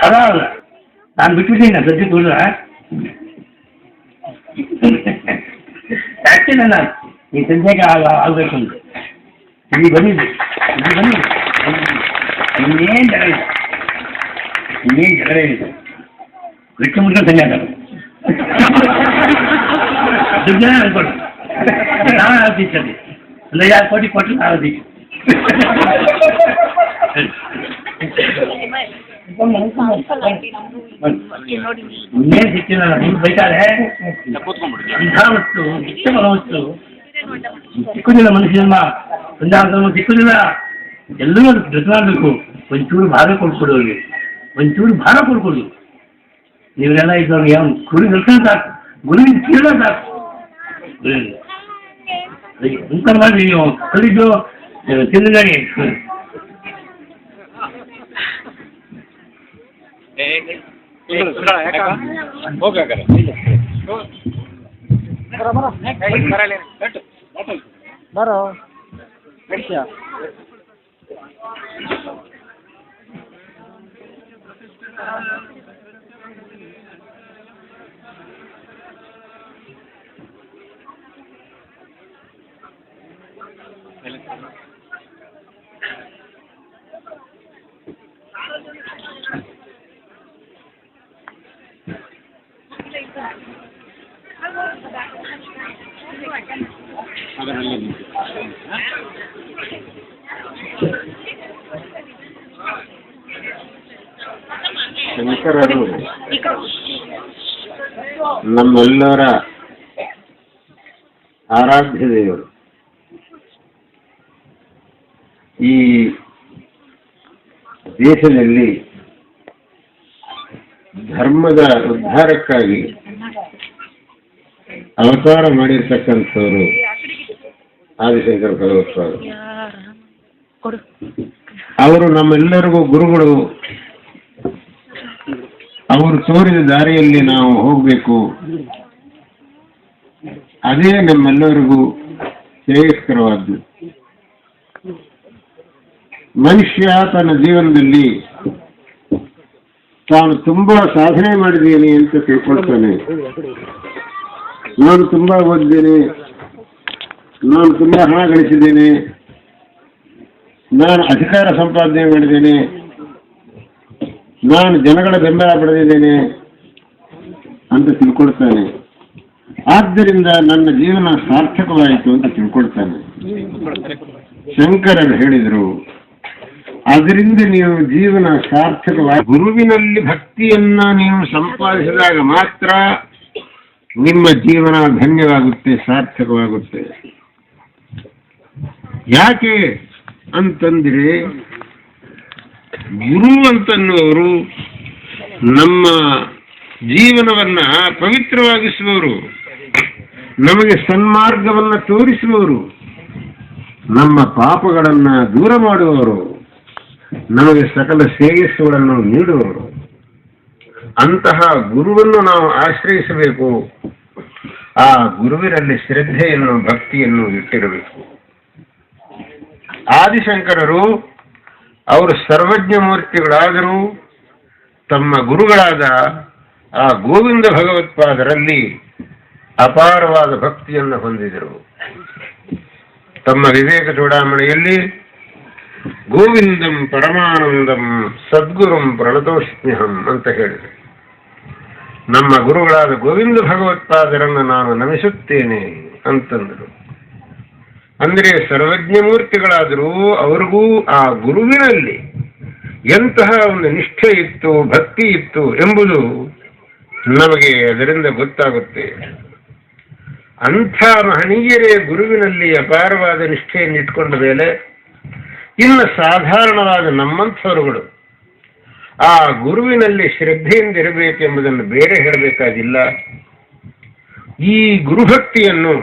ಸದಾ ಅಲ್ಲ ನಾನು ಬಿಟ್ಬಿಟ್ಟಿನಿ ಸದ್ಯ ಕೂಡ ಯಾಕೆ ನಾನು ಈ ಸಂಜೆಗೆ ಆಗ ಆಗಬೇಕು ಅಂತ ಇಲ್ಲಿ ಬಂದಿದ್ದೆ ಇಲ್ಲಿ ಬಂದಿದ್ದೆ ಇನ್ನೇನು ಜಗಳ ಇಲ್ಲ ಇನ್ನೇನು ಜಗಳ ಇಲ್ಲ ಬಿಟ್ಟು ಮುಟ್ಕೊಂಡು ಸಂಜೆ ಆಗಲ್ಲ ದುಡ್ಡೇ ಅನ್ಕೊಟ್ಟು ನಾನು ಆದಿತ್ತಲ್ಲಿ ಒಂದು ಐದಾರು ಇನ್ನೇನು ಸಿಕ್ಕಿಲ್ಲ ನೀವು ಬೈತಾರೆ ಇಂಥ ವಸ್ತು ಉತ್ತಮ ವಸ್ತು. ಸಿಕ್ಕುದಿಲ್ಲ ಮನುಷ್ಯನ ಸಂಜಾನ ಸಿಕ್ಕುದಿಲ್ಲ. ಎಲ್ಲರೂ ಅದಕ್ಕೆ ಡ್ರೆಸ್ ಮಾಡಬೇಕು. ಒಂಚೂರು ಭಾರ ಕೊಡ್ಕೊಡು ಅವ್ರಿಗೆ. ಒಂಚೂರು ಭಾರ ಕೊಡ್ಕೊಡು. ನೀವೆಲ್ಲ ಇದ್ದವ್ರಿಗೆ ಅವ್ನು ಗುರು ನಿಲ್ಕೊಂಡು ಸಾಕು. ಗುರುವಿನ ಕೇಳ ಸಾಕು. ಗುರುವಿನ. ಅದಕ್ಕೆ ಮಾಡಿ ನೀವು ಕಲಿದ್ದು ತಿಂದಿದ್ದಾಗೆ ఓకే అక్కడ బరో Thank you. ನಡ್ಸ್ಯಾ ಶಂಕರರು ನಮ್ಮೆಲ್ಲರ ಆರಾಧ್ಯ ದೇವರು. ಈ ದೇಶದಲ್ಲಿ ಧರ್ಮದ ಉದ್ಧಾರಕ್ಕಾಗಿ ಅವತಾರ ಮಾಡಿರ್ತಕ್ಕಂಥವರು ಆದಿಶಂಕರ ಭಗವತ್ಪಾದರು ಅವರು ನಮ್ಮೆಲ್ಲರಿಗೂ ಗುರುಗಳು. ಅವರು ತೋರಿದ ದಾರಿಯಲ್ಲಿ ನಾವು ಹೋಗಬೇಕು. ಅದೇ ನಮ್ಮೆಲ್ಲರಿಗೂ ಶ್ರೇಯಸ್ಕರವಾದ್ದು. ಮನುಷ್ಯ ತನ್ನ ಜೀವನದಲ್ಲಿ ತಾನು ತುಂಬಾ ಸಾಧನೆ ಮಾಡಿದ್ದೇನೆ ಅಂತ ತಿಳ್ಕೊಳ್ತಾನೆ. ನಾನು ತುಂಬಾ ಓದಿದ್ದೇನೆ. ನಾನು ತುಂಬಾ ಹಣ ಗಳಿಸಿದ್ದೇನೆ. ನಾನು ಅಧಿಕಾರ ಸಂಪಾದನೆ ಮಾಡಿದ್ದೇನೆ. ನಾನು ಜನಗಳ ಬೆಂಬಲ ಪಡೆದಿದ್ದೇನೆ ಅಂತ ತಿಳ್ಕೊಳ್ತಾನೆ. ಆದ್ದರಿಂದ ನನ್ನ ಜೀವನ ಸಾರ್ಥಕವಾಯಿತು ಅಂತ ತಿಳ್ಕೊಳ್ತಾನೆ. ಶಂಕರರು ಹೇಳಿದರು, ಅದರಿಂದ ನೀವು ಜೀವನ ಸಾರ್ಥಕವಾಗಿ, ಗುರುವಿನಲ್ಲಿ ಭಕ್ತಿಯನ್ನ ನೀವು ಸಂಪಾದಿಸಿದಾಗ ಮಾತ್ರ ನಿಮ್ಮ ಜೀವನ ಧನ್ಯವಾಗುತ್ತೆ, ಸಾರ್ಥಕವಾಗುತ್ತೆ. ಯಾಕೆ ಅಂತಂದ್ರೆ ಗುರು ಅಂತನ್ನುವರು ನಮ್ಮ ಜೀವನವನ್ನ ಪವಿತ್ರವಾಗಿಸುವವರು, ನಮಗೆ ಸನ್ಮಾರ್ಗವನ್ನ ತೋರಿಸುವವರು, ನಮ್ಮ ಪಾಪಗಳನ್ನ ದೂರ ಮಾಡುವವರು, ನಮಗೆ ಸಕಲ ಶ್ರೇಯಸ್ಸುಗಳನ್ನು ನೀಡುವವರು. ಅಂತಹ ಗುರುವನ್ನು ನಾವು ಆಶ್ರಯಿಸಬೇಕು. ಆ ಗುರುವಿನಲ್ಲಿ ಶ್ರದ್ಧೆಯನ್ನು, ಭಕ್ತಿಯನ್ನು ಇಟ್ಟಿರಬೇಕು. ಆದಿಶಂಕರರು ಅವರು ಸರ್ವಜ್ಞ ಮೂರ್ತಿಗಳಾದರೂ ತಮ್ಮ ಗುರುಗಳಾದ ಆ ಗೋವಿಂದ ಭಗವತ್ಪಾದರಲ್ಲಿ ಅಪಾರವಾದ ಭಕ್ತಿಯನ್ನು ಹೊಂದಿದರು. ತಮ್ಮ ವಿವೇಕ ಚೂಡಾಮಣಿಯಲ್ಲಿ ಗೋವಿಂದಂ ಪರಮಾನಂದಂ ಸದ್ಗುರುಂ ಪ್ರಣತೋಷ್ಮ್ಯಹಂ ಅಂತ ಹೇಳಿದರು. ನಮ್ಮ ಗುರುಗಳಾದ ಗೋವಿಂದ ಭಗವತ್ಪಾದರನ್ನು ನಾನು ನಮಿಸುತ್ತೇನೆ ಅಂತಂದರು. ಅಂದರೆ ಸರ್ವಜ್ಞ ಮೂರ್ತಿಗಳಾದರೂ ಅವ್ರಿಗೂ ಆ ಗುರುವಿನಲ್ಲಿ ಎಂತಹ ಒಂದು ನಿಷ್ಠೆ ಇತ್ತು, ಭಕ್ತಿ ಇತ್ತು ಎಂಬುದು ನಮಗೆ ಅದರಿಂದ ಗೊತ್ತಾಗುತ್ತೆ. ಅಂಥ ಮಹನೀಯರೇ ಗುರುವಿನಲ್ಲಿ ಅಪಾರವಾದ ನಿಷ್ಠೆಯನ್ನು ಇಟ್ಕೊಂಡ ಮೇಲೆ ಇನ್ನು ಸಾಧಾರಣವಾದ ನಮ್ಮಂಥವರುಗಳು ಆ ಗುರುವಿನಲ್ಲಿ ಶ್ರದ್ಧೆಯಿಂದ ಇರಬೇಕೆಂಬುದನ್ನು ಬೇರೆ ಹೇಳಬೇಕಾಗಿಲ್ಲ. ಈ ಗುರುಭಕ್ತಿಯನ್ನು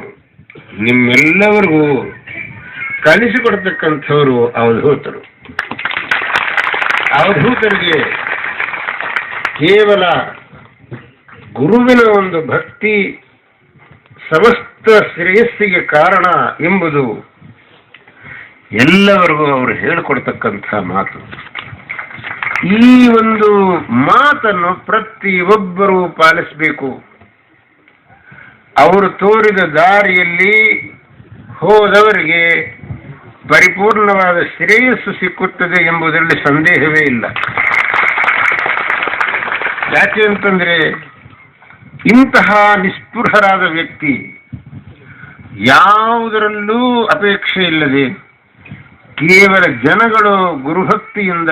ನಿಮ್ಮೆಲ್ಲರಿಗೂ ಕಲಿಸಿಕೊಡ್ತಕ್ಕಂಥವರು ಅವಧೂತರು. ಅವಧೂತರಿಗೆ ಕೇವಲ ಗುರುವಿನ ಒಂದು ಭಕ್ತಿ ಸಮಸ್ತ ಶ್ರೇಯಸ್ಸಿಗೆ ಕಾರಣ ಎಂಬುದು ಎಲ್ಲವರಿಗೂ ಅವರು ಹೇಳಿಕೊಡ್ತಕ್ಕಂಥ ಮಾತು. ಈ ಒಂದು ಮಾತನ್ನು ಪ್ರತಿಯೊಬ್ಬರೂ ಪಾಲಿಸಬೇಕು. ಅವರು ತೋರಿದ ದಾರಿಯಲ್ಲಿ ಹೋದವರಿಗೆ ಪರಿಪೂರ್ಣವಾದ ಶ್ರೇಯಸ್ಸು ಸಿಕ್ಕುತ್ತದೆ ಎಂಬುದರಲ್ಲಿ ಸಂದೇಹವೇ ಇಲ್ಲ. ಯಾಕೆ ಅಂತಂದ್ರೆ ಇಂತಹ ನಿಸ್ಪೃಹರಾದ ವ್ಯಕ್ತಿ ಯಾವುದರಲ್ಲೂ ಅಪೇಕ್ಷೆ ಇಲ್ಲದೆ ಕೇವಲ ಜನಗಳು ಗುರುಭಕ್ತಿಯಿಂದ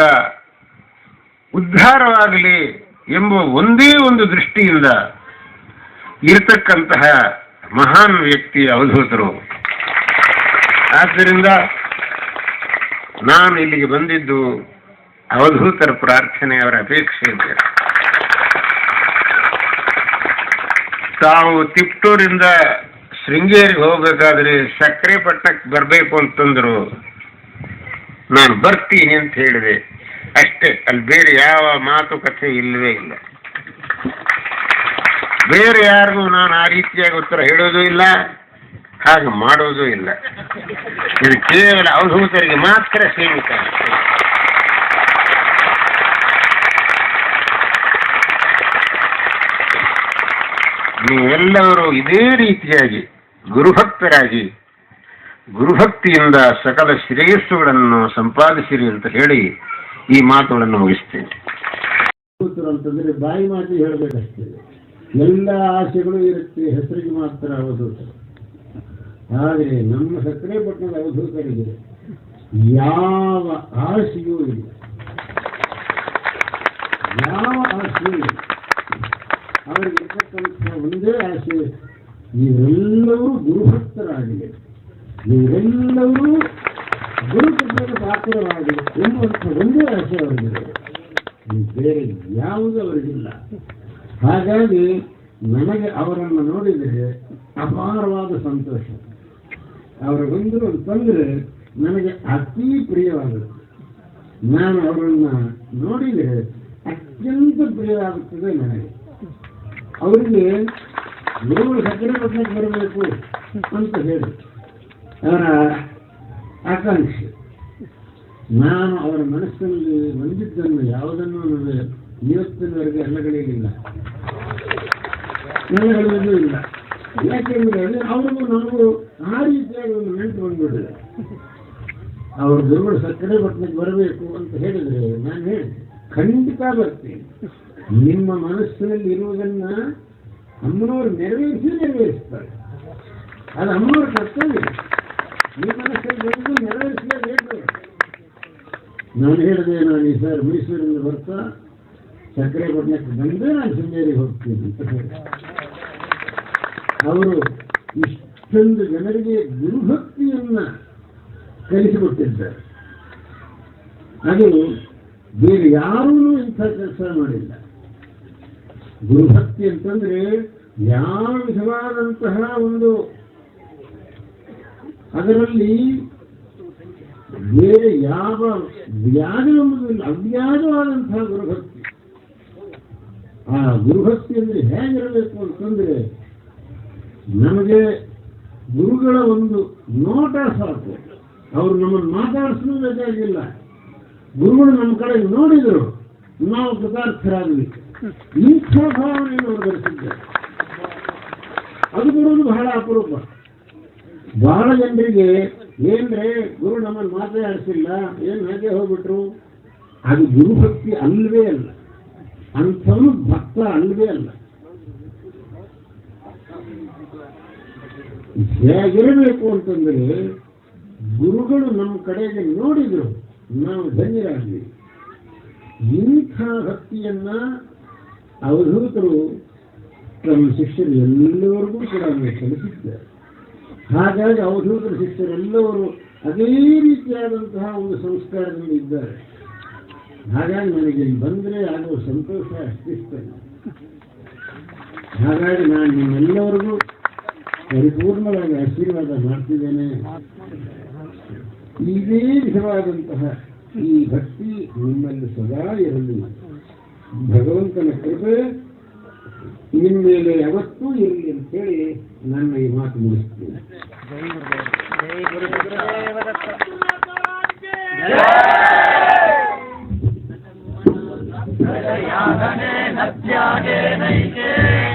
ಉದ್ಧಾರವಾಗಲಿ ಎಂಬ ಒಂದೇ ಒಂದು ದೃಷ್ಟಿಯಿಂದ ಇರತಕ್ಕಂತಹ ಮಹಾನ್ ವ್ಯಕ್ತಿ ಅವಧೂತರು ಆದ್ದರಿಂದ ನಾನು ಇಲ್ಲಿಗೆ ಬಂದಿದ್ದು ಅವಧೂತರ ಪ್ರಾರ್ಥನೆ ಅವರ ಅಪೇಕ್ಷೆ ಇದೆ. ತಾವು ತಿಪ್ಟೂರಿಂದ ಶೃಂಗೇರಿಗೆ ಹೋಗ್ಬೇಕಾದ್ರೆ ಸಕ್ಕರೆ ಪಟ್ಟಕ್ಕೆ ಬರಬೇಕು ಅಂತಂದ್ರು. ನಾನು ಬರ್ತೀನಿ ಅಂತ ಹೇಳಿದೆ. ಅಷ್ಟೇ, ಅಲ್ಲಿ ಬೇರೆ ಯಾವ ಮಾತುಕತೆ ಇಲ್ಲವೇ ಇಲ್ಲ. ಬೇರೆ ಯಾರಿಗೂ ನಾನು ಆ ರೀತಿಯಾಗಿ ಉತ್ತರ ಹೇಳೋದು ಇಲ್ಲ, ಹಾಗೆ ಮಾಡೋದು ಇಲ್ಲ. ಇದು ಕೇವಲ ಅವಧೂತರಿಗೆ ಮಾತ್ರ ಸೀಮಿತ. ನೀವೆಲ್ಲರೂ ಇದೇ ರೀತಿಯಾಗಿ ಗುರುಭಕ್ತರಾಗಿ, ಗುರುಭಕ್ತಿಯಿಂದ ಸಕಲ ಶ್ರೇಯಸ್ಸುಗಳನ್ನು ಸಂಪಾದಿಸಿರಿ ಅಂತ ಹೇಳಿ ಈ ಮಾತುಗಳನ್ನು ಮುಗಿಸ್ತೇನೆ. ಬಾಯಿ ಮಾತು ಹೇಳಬೇಕಷ್ಟೇ ಎಲ್ಲ ಆಸೆಗಳು ಇರುತ್ತೆ, ಹೆಸರಿಗೆ ಮಾತ್ರ ಅವಧೂತರು. ಆದರೆ ನಮ್ಮ ಸಕ್ಕರೆ ಪಟ್ಟಣದ ಅವಧೂತರಿಗೆ ಯಾವ ಆಸೆಯೂ ಇಲ್ಲ. ಯಾವ ಆಸೆಯೂ ಇಲ್ಲ. ಅವರಿಗೆ ಇರ್ತಕ್ಕಂಥ ಒಂದೇ ಆಸೆ, ನೀವೆಲ್ಲರೂ ಗುರುಭಕ್ತರಾಗಿದೆ ನೀವೆಲ್ಲರೂ ಗುರುಭಕ್ತರ ಪಾತ್ರವಾಗಿ ಎನ್ನುವಂಥ ಒಂದೇ ಆಸೆ ಅವರಿಗೆ ಬೇರೆ ಯಾವುದೂ ಅವರಿಗಿಲ್ಲ. ಹಾಗಾಗಿ ನನಗೆ ಅವರನ್ನು ನೋಡಿದರೆ ಅಪಾರವಾದ ಸಂತೋಷ. ಅವರ ಬಂದರು ಅಂತಂದರೆ ನನಗೆ ಅತಿ ಪ್ರಿಯವಾಗುತ್ತೆ ನಾನು ಅವರನ್ನು ನೋಡಿದರೆ ಅತ್ಯಂತ ಪ್ರಿಯವಾಗುತ್ತದೆ ನನಗೆ. ಅವರಿಗೆ ಗುರುಗಳು ಸಕ್ಕರೆ ಪಟ್ಟಣಕ್ಕೆ ಬರಬೇಕು ಅಂತ ಹೇಳಿ ಅವರ ಆಕಾಂಕ್ಷೆ. ನಾನು ಅವರ ಮನಸ್ಸಿನಲ್ಲಿ ಬಂದಿದ್ದನ್ನು ಯಾವುದನ್ನು ನನಗೆ ಇವತ್ತಿನವರೆಗೆ ಇಲ್ಲ ಯಾಕೆಂದ್ರೆ ಅವರು ನನಗೂ ಆ ರೀತಿಯಾಗಿ ಒಂದು ನೆಂಟು ಬಂದ್ಬಿಡಿದೆ ಅವರು ಗುರುಗಳು ಸಕ್ಕರೆ ಪಟ್ಟಣಕ್ಕೆ ಬರಬೇಕು ಅಂತ ಹೇಳಿದ್ರೆ ನಾನು ಹೇಳಿ ಖಂಡಿತ ಬರ್ತೀನಿ ನಿಮ್ಮ ಮನಸ್ಸಿನಲ್ಲಿ ಇರುವುದನ್ನ ಅಮ್ಮನವರು ನೆರವೇರಿಸಿ ನೆರವೇರಿಸ್ತಾರೆ ಅದು ಅಮ್ಮನವ್ರ ಕರ್ತವ್ಯ ನಿಮ್ಮ ಮನಸ್ಸಲ್ಲಿ ಬಂದು ನೆರವೇರಿಸಲೇಬೇಕು ನಾನು ಹೇಳಿದೆ ನಾನು ಈ ಸರ್ ಮೈಸೂರಿಂದ ಬರ್ತಾ ಸಕ್ಕರೆ ಕೊಡ್ಲಿಕ್ಕೆ ಬಂದು ನಾನು ಶೃಂಗೇರಿಗೆ ಹೋಗ್ತೀನಿ. ಅವರು ಇಷ್ಟೊಂದು ಜನರಿಗೆ ಗುರುಭಕ್ತಿಯನ್ನ ಕಲಿಸಿಕೊಟ್ಟಿದ್ದಾರೆ. ಅದು ಬೇರೆ ಯಾರೂ ಇಂಥ ಕೆಲಸ ಮಾಡಿಲ್ಲ. ಗುರುಭಕ್ತಿ ಅಂತಂದ್ರೆ ಯಾವ ವಿಧವಾದಂತಹ ಒಂದು ಅದರಲ್ಲಿ ಬೇರೆ ಯಾವ ವ್ಯಾಜ ಎಂಬುದಿಲ್ಲ, ಅವ್ಯಾಜವಾದಂತಹ ಗುರುಭಕ್ತಿ. ಆ ಗುರುಭಕ್ತಿ ಹೇಗಿರಬೇಕು ಅಂತಂದ್ರೆ ನಮಗೆ ಗುರುಗಳ ಒಂದು ನೋಟ ಸಾಕು. ಅವರು ನಮ್ಮನ್ನು ಮಾತಾಡಿಸಲು ಬೇಕಾಗಿಲ್ಲ ಗುರುಗಳು ನಮ್ಮ ಕಡೆ ನೋಡಿದರು. ನಾವು ಕೃತಾರ್ಥರಾಗಲಿ ಇಂಥ ಭಾವನೆಯನ್ನು ಅವರು ಧರಿಸಿದ್ದಾರೆ. ಅದು ಬರೋದು ಬಹಳ ಅಪರೂಪ. ಬಹಳ ಜನರಿಗೆ ಏನ್ರೆ ಗುರು ನಮ್ಮನ್ನು ಮಾತಾಡಿಸಿಲ್ಲ ಏನ್ ಹಾಗೆ ಹೋಗ್ಬಿಟ್ರು? ಅದು ಗುರುಭಕ್ತಿ ಅಲ್ವೇ ಅಲ್ಲ. ಅಂಥವನು ಭಕ್ತ ಅಲ್ಲವೇ ಅಲ್ಲ. ಹೇಗಿರಬೇಕು ಅಂತಂದ್ರೆ, ಗುರುಗಳು ನಮ್ಮ ಕಡೆಗೆ ನೋಡಿದ್ರು, ನಾವು ಧನ್ಯರಾದ್ವಿ. ಇಂಥ ಭಕ್ತಿಯನ್ನ ಅವಧೂತರು ತಮ್ಮ ಶಿಷ್ಯರು ಎಲ್ಲರಿಗೂ ಕೂಡ ಕಲಿಸಿದ್ದಾರೆ ಹಾಗಾಗಿ ಅವಧೂತರ ಶಿಷ್ಯರೆಲ್ಲವರು ಅದೇ ರೀತಿಯಾದಂತಹ ಒಂದು ಸಂಸ್ಕಾರದಲ್ಲಿ ಇದ್ದಾರೆ. ಹಾಗಾಗಿ ನನಗೆ ಇಲ್ಲಿ ಬಂದರೆ ಆಗುವ ಸಂತೋಷ ಅಷ್ಟಿಷ್ಟ ಹಾಗಾಗಿ ನಾನು ನಿಮ್ಮೆಲ್ಲರಿಗೂ ಪರಿಪೂರ್ಣವಾಗಿ ಆಶೀರ್ವಾದ ಮಾಡ್ತಿದ್ದೇನೆ. ಇದೇ ವಿಧವಾದಂತಹ ಈ ಭಕ್ತಿ ನಿಮ್ಮಲ್ಲಿ ಸದಾ ಇರಲಿ. ಭಗವಂತನ ಕೃಪೆ ನಿಮ್ಮ ಮೇಲೆ ಯಾವತ್ತೂ ಇರಲಿ ಅಂತೇಳಿ ನನ್ನ ಈ ಮಾತು ಮುಗಿಸ್ತೀನಿ. Rocket Nation.